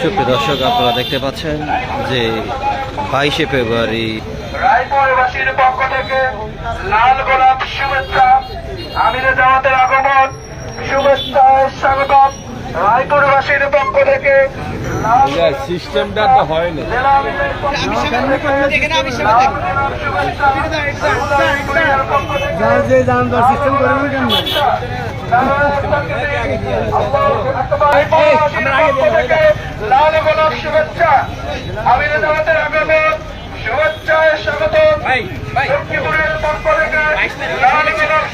সুপ্রিয় দর্শক আপনারা দেখতে পাচ্ছেন যে বাইশে ফেব্রুয়ারি রায়পুরবাসীর পক্ষ থেকে লাল গোলাপ শুভেচ্ছা আমিরে জামাতের আগমন শুভেচ্ছা স্বাগতম। রায়পুরবাসীর পক্ষ থেকে সিস্টেমটা তো হয় না জেলা আমিরের পক্ষ থেকে লাল গোলাপ শুভেচ্ছা। রায়পুরের পক্ষ থেকে লাল গোলাপ শুভেচ্ছা। আমিরে জামাতের আগমন। শুভেচ্ছায় স্বাগত। লক্ষ্মীপুরের পক্ষ থেকে লাল গোলাপ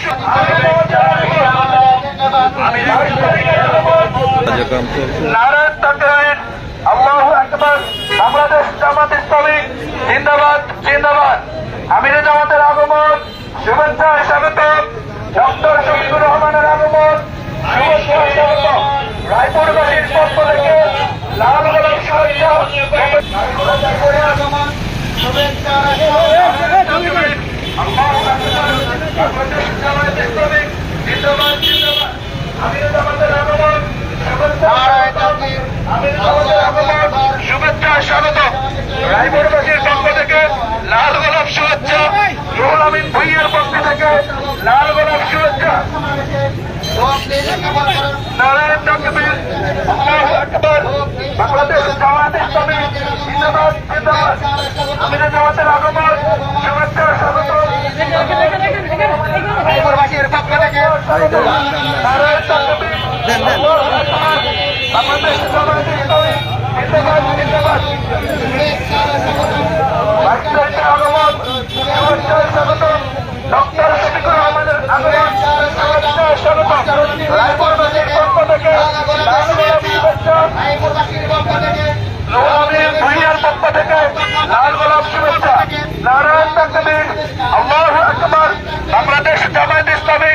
নারায়ণ তকবীর আল্লাহু আকবার। বাংলাদেশ জামাত ইসলামী জিন্দাবাদ জিন্দাবাদ আমিরে জামাতের আগমন শুভেচ্ছা স্বাগত ডক্টর শফিকুর রহমানের আগমন শুভেচ্ছা স্বাগত রায়পুরবাসীর পক্ষ থেকে লাল গোলাপ শুভেচ্ছা আগমন শুভেচ্ছা আল্লাহু আকবার বাংলাদেশ জামাত ইসলামী জিন্দাবাদ জিন্দাবাদ আমিরে জামাতের আগমন শুভেচ্ছা স্বাগত রায়পুরবাসীর থেকে লাল গোলাপ শুভেচ্ছা রুহুল আমিন থেকে লাল গোলাপ শুভেচ্ছা নারায়ণ তকবীর আল্লাহু আকবার জামাতের আগমন শুভেচ্ছা স্বাগত রায়পুরবাসীর পক্ষ থেকে নারায়ণ তকবীর আল্লাহু আকবার বাংলাদেশ জামাত ইসলামী জিন্দাবাদ জিন্দাবাদ বাচ্চাদের আগমন শুভেচ্ছা স্বাগত রায়পুরবাসীর পক্ষ থেকে লাল গোলাপ শুভেচ্ছা লোহাবির ভুইয়ার পক্ষ থেকে লাল গোলাপ শুভেচ্ছা নারায়ণ তাকবীর আল্লাহু আকবার বাংলাদেশ জামায়াত ইসলামী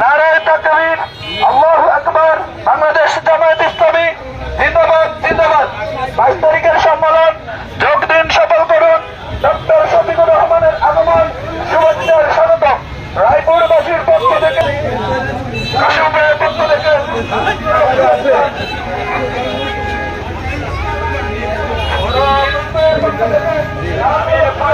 নারায়ণ তাকবীর আল্লাহু আকবার বাংলাদেশ জামায়াত ইসলামী জিন্দাবাদ জিন্দাবাদ বাইশ তারিখের সম্মেলন যোগ দিন সফল করুন ডক্টর শফিকুর রহমানের আগমন শুভেচ্ছার স্বাগত রায়পুরবাসীর পক্ষ থেকে কাশিম ভাইয়ের পক্ষ থেকে নারায়ণ তাকবীর আল্লাহু আকবার